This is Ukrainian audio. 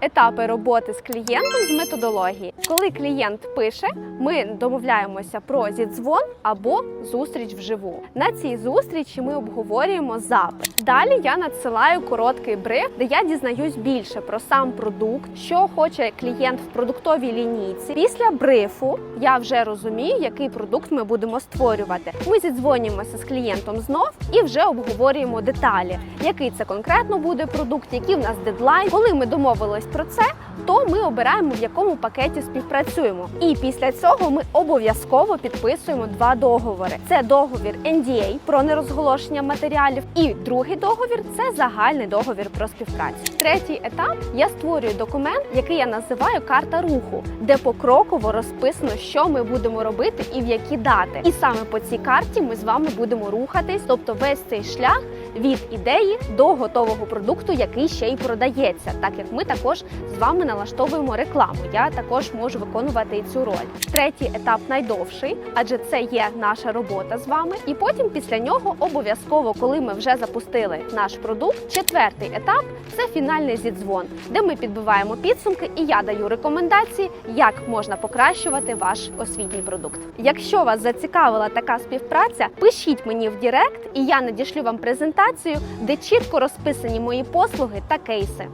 Етапи роботи з клієнтом з методології. Коли клієнт пише, ми домовляємося про зідзвон або зустріч вживу. На цій зустрічі ми обговорюємо запит. Далі я надсилаю короткий бриф, де я дізнаюсь більше про сам продукт, що хоче клієнт в продуктовій лінійці. Після брифу я вже розумію, який продукт ми будемо створювати. Ми зідзвонюємося з клієнтом знов і вже обговорюємо деталі, який це конкретно буде продукт, який в нас дедлайн. Коли ми домовились про це, то ми обираємо в якому пакеті співпрацюємо. І після цього ми обов'язково підписуємо два договори: це договір NDA про нерозголошення матеріалів, і другий договір це загальний договір про співпрацю. Третій етап я створюю документ, який я називаю карта руху, де покроково розписано, що ми будемо робити і в які дати. І саме по цій карті ми з вами будемо рухатись, тобто весь цей шлях від ідеї до готового продукту, який ще й продається, так як ми також з вами налаштовуємо рекламу. Я також можу виконувати цю роль. Третій етап найдовший, адже це є наша робота з вами. І потім після нього обов'язково, коли ми вже запустили наш продукт, четвертий етап це фінальний зідзвон, де ми підбиваємо підсумки, і я даю рекомендації, як можна покращувати ваш освітній продукт. Якщо вас зацікавила така співпраця, пишіть мені в Директ, і я надішлю вам презентацію, де чітко розписані мої послуги та кейси.